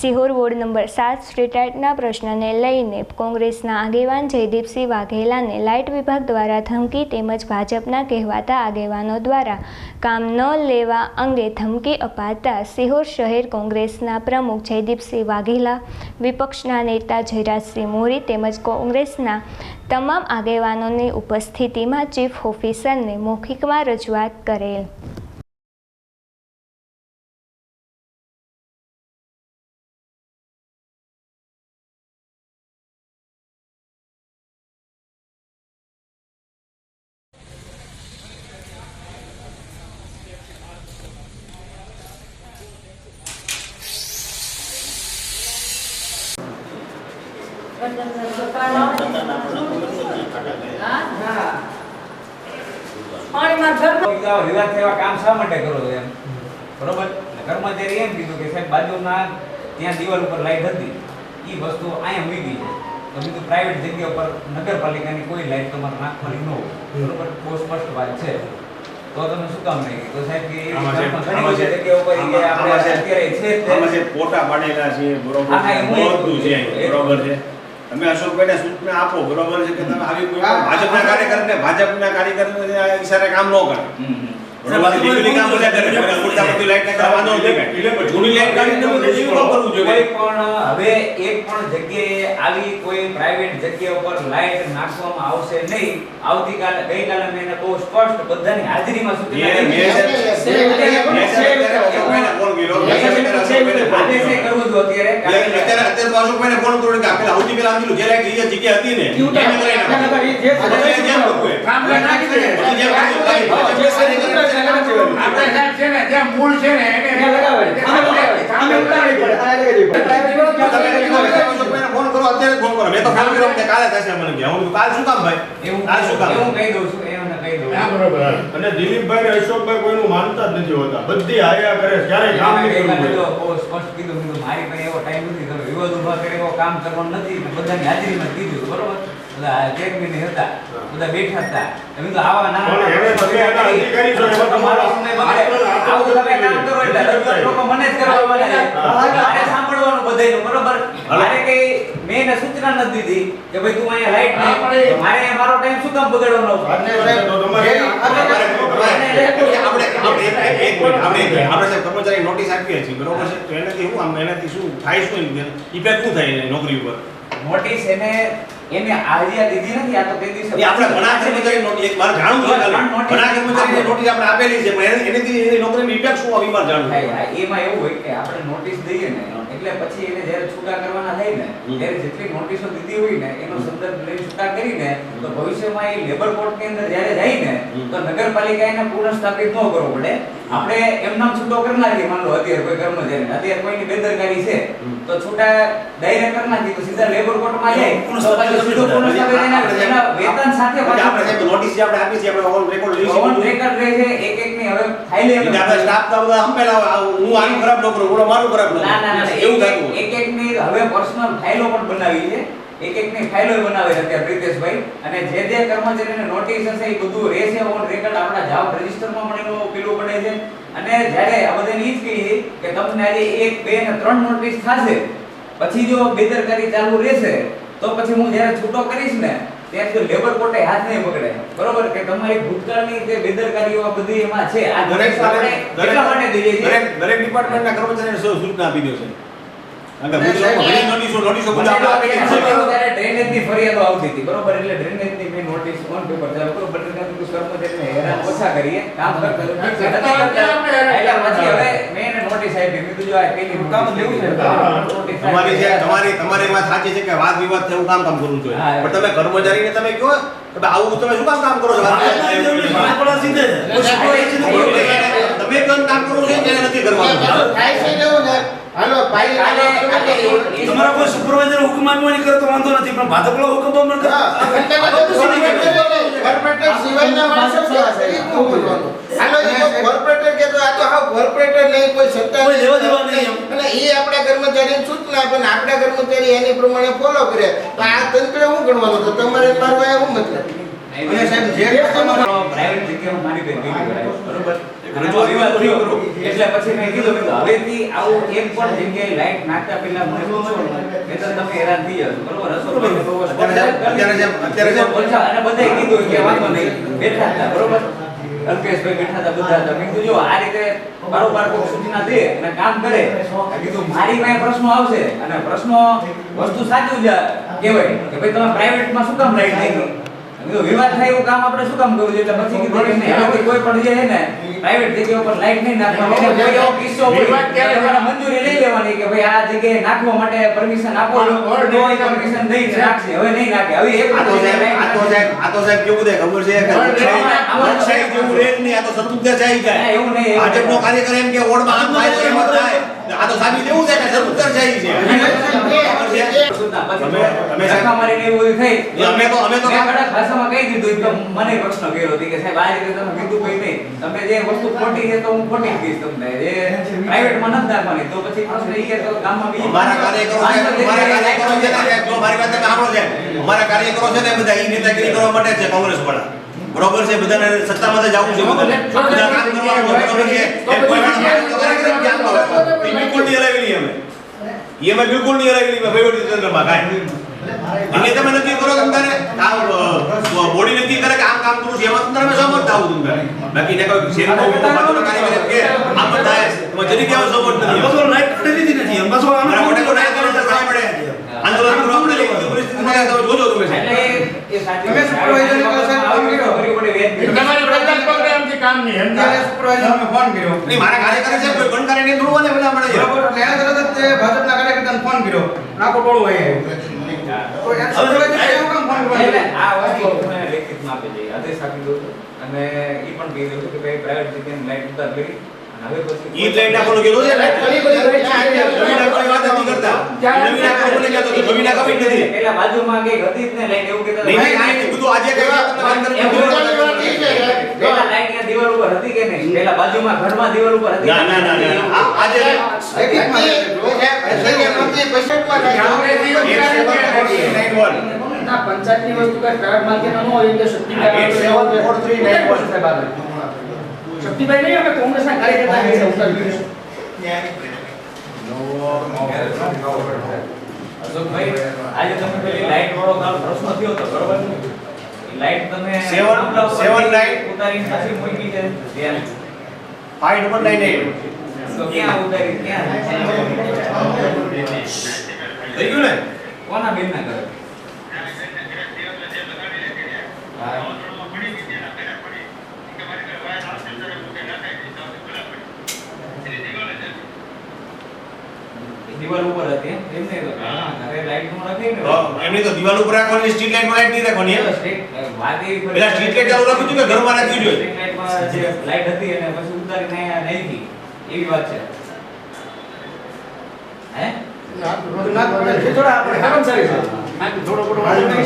Sihor ward number સાત સ્ટ્રીટાઇટના પ્રશ્નને લઈને કોંગ્રેસના આગેવાન જયદીપસિંહ વાઘેલાને લાઇટ વિભાગ દ્વારા ધમકી તેમજ ભાજપના કહેવાતા આગેવાનો દ્વારા કામ ન લેવા અંગે ધમકી અપાતા સિહોર શહેર કોંગ્રેસના પ્રમુખ જયદીપસિંહ વાઘેલા, વિપક્ષના નેતા જયરાજસિંહ મોરી તેમજ કોંગ્રેસના તમામ આગેવાનોની ઉપસ્થિતિમાં ચીફ ઓફિસરને મૌખિકમાં રજૂઆત કરેલ. વિવાદ વિવાદ થયા કામ શા માટે કરો એમ બરોબર કર્મચારી એમ કીધું કે સાહેબ બાજુના ત્યાં દિવાલ ઉપર લાઈટ હતી એ વસ્તુ અહીંયા મૂકી છે તો પ્રાઇવેટ જગ્યા ઉપર નગરપાલિકાની કોઈ લાઈટ તમારે નાખવાની ન હોય બરોબર બહુ સ્પષ્ટ વાત છે તો તમે શું કામ નહીં તો સાહેબ કે જગ્યા ઉપર કે આપણે અત્યારે છે પાડેલા છે છે બરોબર છે. તમે અશોકભાઈને સૂચના આપો બરોબર છે કે તમે આવી કોઈ ભાજપના કાર્યકરને ભાજપના કાર્યકરને ઈશારે કામ ન કરે. હવે એક પણ જગ્યાએ આવી કોઈ પ્રાઇવેટ જગ્યા ઉપર લાઈટ નાખવામાં આવશે નહીં. આવતીકાલે ગઈકાલે મેં એને બહુ સ્પષ્ટ બધાની હાજરીમાં સૂચના હોય. હોય. કાલે થશે મને હું કાલ શું ભાઈ એવું કાલ એવું કહી દઉં છું એમને કહી દઉં હા. અને દિલીપભાઈ અશોકભાઈ કોઈનું માનતા જ નથી હોતા બધી આયા કરે કરવું બહુ સ્પષ્ટ કીધું મારી પાસે એવો ટાઈમ નથી તમે વિવાદ ઊભા કરે એવો કામ કરવાનું નથી બધાની હાજરીમાં કીધું બરોબર બધા ચેરમેન હતા બધા બેઠા હતા. એમ તો આવા એમાં તમારો સમય બગડે. આવું તમે કામ કરો એટલે લોકો મને જ કરવા માંડે છે. મારે સાંભળવાનું બધાયનું, બરોબર? મારે કઈ મેં એને સૂચના નથી દીધી કે ભાઈ તું અહીંયા લાઈટ હા, પણ એ- તો મારે મારો ટાઈમ શું કામ બગાડવાનો કર્મચારી નોટિસ આપીએ છીએ બરોબર છે? તો એનાથી શું આમ એનાથી શું થાય શું ઇફેક્ટ શું થાય નોકરી ઉપર? નોટિસ એને એને આજ્યા દીધી નથી આ તો તે દિવસે આપણે ઘણા કર્મચારી નોટિસ એક વાર જાણું છે ઘણા કર્મચારીને નોટિસ આપણે આપેલી છે પણ એને- એની નોકરીની ઇફેક્ટ શું આવી માર જાણું એમાં એવું હોય કે આપણે નોટિસ દઈએ ને એટલે પછી એને જ્યારે છૂટા કરવાના થાય ને ત્યારે જેટલી નોટિસો દીધી હોય ને એનો સંદર્ભ લઈ છૂટા કરીને તો ભવિષ્યમાં એ લેબર કોર્ટની અંદર જ્યારે જાય ને તો નગરપાલિકા એને પુનઃસ્થાપિત ન કરવો પડે. આપણે એમનામ છૂટો કરી નાખીએ માન લો અત્યારે કોઈ કર્મચારી અત્યારે કોઈની બેદરકારી છે. તો છૂટા ડાયરેક્ટ કરી નાખી તો સીધા લેબર કોર્ટમાં જાય. પુનઃસ્થાપિત સીધો પુનઃસ્થાપિત એના- વેતન સાથે આપણે નોટિસ જે આપણે આપી છે આપણે ઓન રેકોર્ડ લઈ ઓન રેકોર્ડ રહે છે એક એક ની હવે ફાઇલ આપણે સ્ટાફ તો બધા હંપેલા હું આનું ખરાબ નોકરો કરું ઓલો મારું ખરાબ નોકરો ના ના ના એવું થતું એક એક ની હવે પર્સનલ ફાઇલો પણ બનાવી છે. એક એક ની ફાઇલો બનાવે છે અત્યારે પ્રિતેશભાઈ. અને જે જે કર્મચારીને નોટિસ હશે એ બધું રહેશે. ઓન રેકર્ડ આપણા જાવ રજિસ્ટરમાં પણ એનું પેલું પડે છે. અને જ્યારે આ બધાને ઈ જ કહીએ કે તમને આજે એક બે ને ત્રણ નોટિસ થશે. પછી જો બેદરકારી ચાલુ રહેશે તો પછી હું જ્યારે છૂટો કરીશ ને ત્યાં સુધી લેબર કોર્ટે હાથ નહીં પકડે બરોબર? કે તમારી ભૂતકાળની જે બેદરકારીઓ આ બધી એમાં છે. આ દરેક આપણે માટે દરેક દરેક ડિપાર્ટમેન્ટના કર્મચારીને સૂચના આપી દો છે ગુજરાતમાં ઘણી નોટિસો નોટિસો બધા આપણે. ત્યારે ડ્રેનેજની ફરિયાદો આવતી હતી બરોબર? એટલે ડ્રેનેજની મેં નોટિસ ઓન પેપર ચાલુ કરો બટ એના કીધું કર્મચારીને હેરાન ઓછા કરીએ. કામ કરતા તો એટલે પછી હવે મેં એને નોટિસ આપી મેં કીધું જો આ પેલી કામ લેવું છે. તમારી જે તમારી તમારી વાત સાચી છે કે વાદ વિવાદ છે એવું કામ કામ કરવું જોઈએ પણ તમે કર્મચારીને તમે કહો કે આવું તમે શું કામ કામ કરો છો? વાત તમે કેમ કામ કરો છો એને નથી કરવાનું થાય છે ને એવું ને હાલો ભાઈ કાલે કાલે એ- એ- તમારા કોઈ સુપરવાઇઝર હુકમ માનવાની કરે તો વાંધો નથી પણ ભાજપનો હુકમ અમલ કરે હા, કોર્પોરેટર સિવાયના માણસો હાલો, જો કોર્પોરેટર કે તો આ તો હા કોર્પોરેટર નહીં, કોઈ સત્તા કોઈ લેવા દેવા નહીં અને એ આપણા કર્મચારીને સૂચના આપે ને આપણા કર્મચારી એની પ્રમાણે ફોલો કરે. તો આ તંત્ર શું ગણવાનું તો તમારે મારવા એવું મતલબ? અને સાહેબ જે પ્રાઇવેટ જગ્યામાં મારી બરોબર? વિવાદ થયો. એટલે પછી મેં કીધું મેં હવેથી આવું એક પણ જગ્યાએ લાઈટ નાખતા પહેલા મને પૂછો નહીંતર તમે હેરાન થઈ જશો. બરોબર? રસોડમાં અત્યારે જેમ- અત્યારે જેમ- અત્યારે અને બધાએ કીધું કે વાંધો નહીં. બેઠા હતા બરોબર? અલ્પેશભાઈ બેઠા હતા બધા હતા. મેં કીધું જો આ રીતે બારોબાર કોઈ સૂચના દે અને કામ કરે કીધું મારી પાસે પ્રશ્નો આવશે. અને પ્રશ્નો વસ્તુ સાચું જ કહેવાય કે ભાઈ તમે પ્રાઇવેટમાં શું કામ રાઈટ નહીં વિવાદ થાય એવું કામ આપણે શું કામ કરવું જોઈએ? એટલે પછી કીધું કોઈ પણ જે છે ને પ્રાઇવેટ જગ્યા ઉપર લાઈટ નહીં નાખવાની કોઈ એવો કિસ્સો હોય વિવાદ ક્યારે તો મંજૂરી લઈ લેવાની કે ભાઈ આ જગ્યાએ નાખવા માટે પરમિશન આપો ઓર એ પરમિશન નહીં નાખશે હવે નહીં નાખે હવે એક આ તો સાહેબ આ તો સાહેબ આ તો સાહેબ કેવું થાય? ખબર છે? કે લોકશાહી જેવું રહે નહીં આ તો સદુત્તરશાહી જાય. જાય એવું નહીં, ભાજપનો કાર્યકર એમ કે ઓડમાં આમ થાય એમ થાય. આ તો સાબિત એવું થાય કે સદુત્તરશાહી છે ખબર છે? સુધા પછી તમે- તમે ધક્કા મારીને એવું થઈ. અમે તો- અમે તો- કડક ભાષામાં કહી દીધું તો મને પ્રશ્ન કર્યો હતો કે સાહેબ આ રીતે તમે કીધું કઈ નહીં. તમે જે વસ્તુ ખોટી છે તો હું ખોટી કહીશ તમને. જે પ્રાઇવેટમાં નથી નાખવાની તો પછી પ્રશ્ન એ કે તો ગામમાં બીજી અમારા કાર્યકરો છે કાર્યકરો છે. ને જો મારી વાત તમે સાંભળો છે અમારા કાર્યકરો છે ને બધા ઈ નેતાગીરી કરવા માટે જ છે કોંગ્રેસ વાળા. બરોબર છે બધાને સત્તામાં જ જવું છે બધાને બધા કામ કરવાનું બરોબર છે એક કોઈ પણ માણસ તો કાર્યકર કેમ કામ કરે? ઈ બિલકુલ નહીં હલાવેલી અમે. એ અમે બિલકુલ નહીં હલાવેલી અમે વહીવટી તંત્રમાં કાંઈ. એટલે તમે નક્કી કરો તમારે આ બોડી નક્કી કરે કે આમ કામ કરું છું એમાં તમે તમે સહમત થાવ તમે? બાકી ને કોઈ શેર નો કાર્યકર એમ કે આમ થાય તમે જરી કેવો સહમત નથી. બસો લાઈટ કાઢી નથી એમ બસો આમ મારા મોટે તો નાયક આંદોલન કરવા પડે. આંદોલન કરવા પડે એવી પરિસ્થિતિ થાય તો જોજો તમે સાહેબ. એટલે એ- એ સાચું તમે છે. supervisor ની પાસે ફોન કર્યો? કરવી પડે વેદ. તમારી પ્રજાના પ્રોગ્રામથી કામ નહીં ત્યારે સુપરવાઇઝરને ફોન કર્યો નહીં, મારા કાર્યકર છે કોઈ બંધ કરે નહીં થોડું બધા મળે બરાબર એટલે તરત જ ભાજપના કાર્યકર્તાને ફોન કર્યો નાકો ટોળું અહીં આવ્યું તો યાર સુપરવાઇઝરે. અને ઈ પણ કહી દઉં કે ભાઈ ઉતાર કરી. લાઈટ વાત નથી કરતા. નથી. બાજુમાં ને એવું કહેતા નહીં, બધું આજે કઈ વાત તમને વાત કરી એમ નથી. બોલતા હતા. પેલા light ત્યાં દિવાલ ઉપર હતી કે નહીં? પેલા બાજુમાં ઘરમાં દિવાલ ઉપર હતી ના, ના, ના, ના. આજે. ના વસ્તુ કઈ ન હોય એટલે શક્તિભાઈ નહીં અમે કાર્યકર્તા તમે પેલી લાઈટ વાળો કામ પ્રશ્ન થયો હતો બરોબર લાઈટ તમે Seven- આમલા ઉપર ઉતારી પછી મૂકી છે. Five double nine eight. તો ક્યાં ઉતારી ક્યાં થઈ ગયું ને? કોના બેન ના કરે દિવાલ ઉપર હતી એમ? એમ તો હા, ઘરે લાઈટનું રાખી ને એમની તો દિવાલ ઉપર રાખવાની સ્ટ્રીટ લાઇટમાં લાઇટ નહીં રાખવાની? સ્ટ્રીટ વાત એવી પેલા સ્ટ્રીટ લાઈટ ચાલુ રાખ્યું કે ઘરમાં રાખ્યું જોઈએ? સ્ટ્રીટ લાઇટમાં જે લાઈટ હતી અને પછી ઉતારીને નહીં થી એવી વાત છે હે થોડા આપણે હારામ સારી છે થોડો થોડો આપણે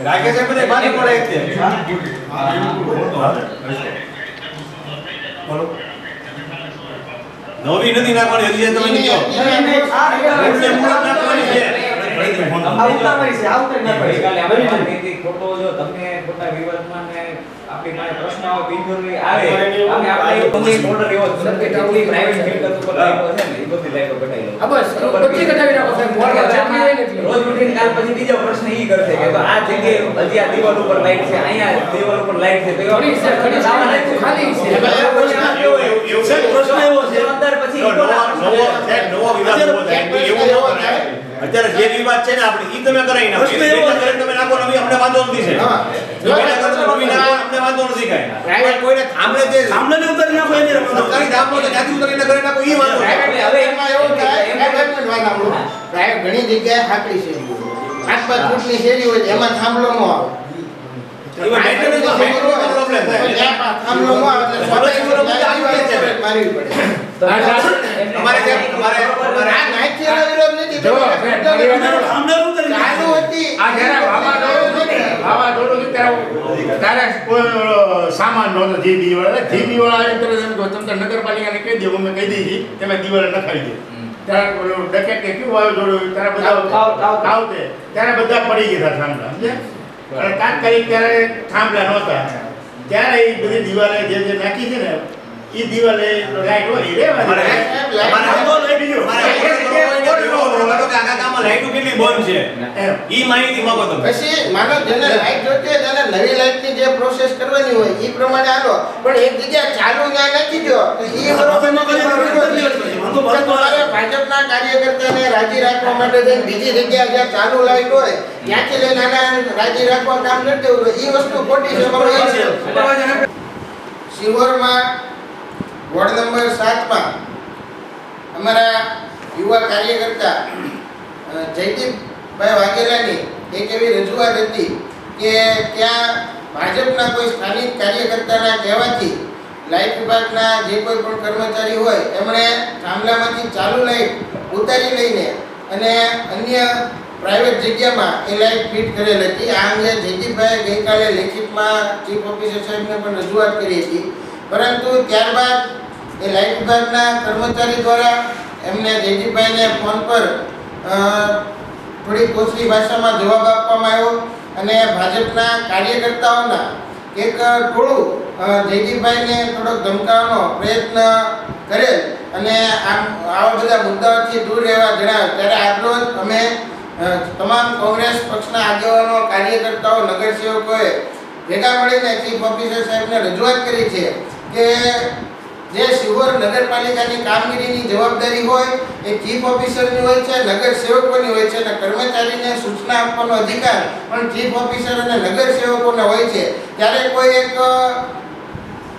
રાખે છે બધે બારી પડે. બોલો. નવી નથી નાખવાની હજી તમે નહીં કહો. મૂળને મૂળ જ નાખવાની છે. ગઈકાલે આપણે વાત કરી હતી, ખોટો જો તમને ખોટા વિવાદમાં ને આપણી પાસે પ્રશ્ન આવે, બિનજરૂરી આવે, અમે આપણે તમને એક એવો છે કે જેટલી private મિલકત ઉપર લાઈટો છે ને, એ બધી લાઈટો કઢાઈ લો. બસ. બધી કઢાવી નાખો, સાહેબ. મોડમાં જેટલી હોય ને એટલી. રોજ ઉઠીને કાલ પછી બીજો પ્રશ્ન ઈ કરશે કે તો આ જગ્યાએ હજી આ દિવાલ ઉપર લાઈટ છે અહીંયા દિવાલ ઉપર લાઈટ છે તો એવા છે, ઘણી છે. લાવવાના જ છે. ખાલી છે. એવું- એવું- એવું છે. પ્રશ્ન એવો છે જવાબદાર પછી જો ઈ કોના નવો- નવો નવો વિવાદ ઊભો થાય. એવું ન કરાય. અત્યારે જે વિવાદ છે ને આપણે ઈ તમે કરાવી નાખો પ્રશ્ન તમે નાખો ને અમને વાંધો નથી છે હા. નવી નાખો તો નવી નાખો અમને વાંધો નથી કાંઈ. કોઈને થાંભલે જે સાંભળે ને ઉતારી નાખો એને સરકારી ધામો છે ત્યાંથી ઉતરીને કરી નાખો ઈ વાંધો હવે એમાં એવું થાય. પ્રાઇવેટ ઘણી જગ્યાએ ખાટલી છે. પાંચ પાંચ ફૂટની શેરી હોય એમાં થાંભલો ન આવે. એમાં થાય. થાંભલો ન એટલે મારવી પડે. અમારે અમારે અમારે આ વિરોધ નથી. જો, ચાલુ હતી. આ સામાન નહોતો એમ કહે, તમે નગરપાલિકાને કહી દો અમે કહી દીધી તમે દિવાલે નખાવી દો ત્યારે ડકેટ કે કેવું વાવાઝોડું ત્યારે બધા. આવતે ત્યારે બધા પડી ગયા થાંભલા સમજ્યા? અને તાત્કાલિક ત્યારે થાંભલા નહોતા ત્યારે એ બધી દિવાલે જે જે નાખી છે ને એ દિવાલે લાઈટ હોય રહેવાની. અમારે આ તો લઈ બીજો. મારે લાઈટો કેટલી બંધ છે. ઈ માહિતી માંગો તમે. પછી માનો જેને લાઈટ જોઈતી તેને નવી લાઈટની જે પ્રોસેસ કરવાની હોય એ પ્રમાણે હાલો. પણ એક જગ્યાએ ચાલુ ત્યાં નાખી દો તો બરોબર નથી. વાંધો ભાજપના કાર્યકર્તાને રાજી રાખવા માટે બીજી જગ્યા જ્યાં ચાલુ લાઈટ હોય ત્યાંથી લઈને આના રાજી રાખવા કામ નથી એ વસ્તુ ખોટી છે. મારું શિહોરમાં વોર્ડ નંબર સાતમાં અમારા યુવા કાર્યકર્તા જયદીપભાઈ વાઘેલાની એક એવી રજૂઆત હતી કે ત્યાં ભાજપના કોઈ સ્થાનિક કાર્યકર્તાના કહેવાથી લાઇટ વિભાગના જે કોઈ પણ કર્મચારી હોય, એમણે થાંભલામાંથી ચાલુ લાઇટ ઉતારી લઈને અને અન્ય પ્રાઇવેટ જગ્યામાં એ લાઇટ ફિટ કરેલ હતી. આ અંગે જયદીપભાઈએ ગઈકાલે લેખિતમાં ચીફ ઓફિસર સાહેબને પણ રજૂઆત કરી હતી. પરંતુ ત્યારબાદ એ લાઇટ વિભાગના કર્મચારી દ્વારા એમને જેજીભાઈને ફોન પર થોડી કોચલી ભાષામાં જવાબ આપવામાં આવ્યો અને ભાજપના કાર્યકર્તાઓના એક અ, જયદીપભાઈને થોડોક ધમકાવવાનો પ્રયત્ન કરેલ અને આમ આવા બધા મુદ્દાઓથી દૂર રહેવા જણાવ્યું. ત્યારે આજરોજ અમે તમામ કોંગ્રેસ પક્ષના આગેવાનો કાર્યકર્તાઓ નગરસેવકોએ ભેગા મળીને ચીફ ઓફિસર સાહેબને રજૂઆત કરી છે. કે જે શિહોર નગરપાલિકાની કામગીરીની જવાબદારી હોય, એ ચીફ ઓફિસરની હોય છે, નગર સેવકોની હોય છે અને કર્મચારીને સૂચના આપવાનો અધિકાર પણ ચીફ ઓફિસર અને નગર સેવકોને હોય છે. ત્યારે કોઈ એક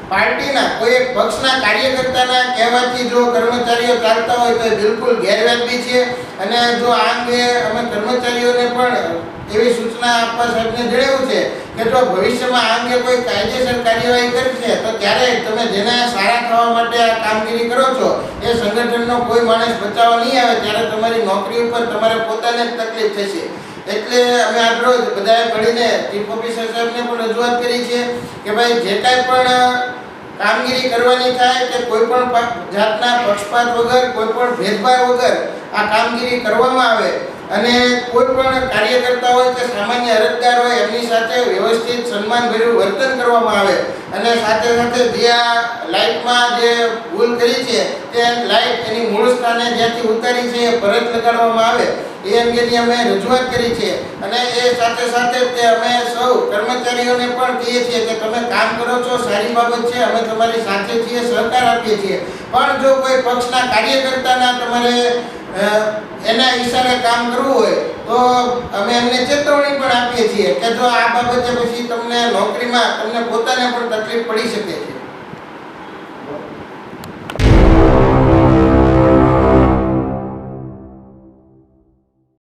પાર્ટીના, કોઈ એક પક્ષના કાર્યકર્તાના કહેવાથી જો કર્મચારીઓ ચાલતા હોય તો એ બિલકુલ ગેરવાજબી છે. અને જો આ અંગે અમે કર્મચારીઓને પણ એવી સૂચના આપવા સાહેબને જણાવ્યું છે કે જો ભવિષ્યમાં આ અંગે કોઈ કાયદેસર કાર્યવાહી કરશે તો ત્યારે તમે જેને સારા થવા માટે આ કામગીરી કરો છો, એ સંગઠનનો કોઈ માણસ બચાવવા નહીં આવે, ત્યારે તમારી નોકરી ઉપર તમારે પોતાને જ તકલીફ થશે. એટલે અમે આજ રોજ બધાએ મળીને ચીફ ઓફિસર સાહેબને પણ રજૂઆત કરી છે કે ભાઈ, જે કાંઈ પણ કામગીરી કરવાની થાય કે કોઈ પણ જાતના પક્ષપાત વગર, કોઈ પણ ભેદભાવ વગર આ કામગીરી કરવામાં આવે અને કોઈ પણ કાર્યકર્તા હોય કે સામાન્ય અરજદાર હોય, એમની સાથે વ્યવસ્થિત સન્માનભર્યું વર્તન કરવામાં આવે. અને સાથે સાથે જે આ લાઇટમાં જે ભૂલ કરી છે, તે લાઇટ એની મૂળ સ્થાને જ્યાંથી ઉતારી છે, એ પરત લગાડવામાં આવે. એ અંગેની અમે રજૂઆત કરી છે. અને એ સાથે સાથે તે અમે સૌ કર્મચારીઓને પણ કહીએ છીએ કે તમે કામ કરો છો, સારી બાબત છે, અમે તમારી સાથે છીએ, સહકાર આપીએ છીએ. પણ જો કોઈ પક્ષના કાર્યકર્તાના તમારે એના ઈશારે કામ કરવું હોય, તો અમે એમને ચેતવણી પણ આપીએ છીએ કે જો આ બાબતે પછી તમને નોકરીમાં તમને પોતાને પણ તકલીફ પડી શકે છે.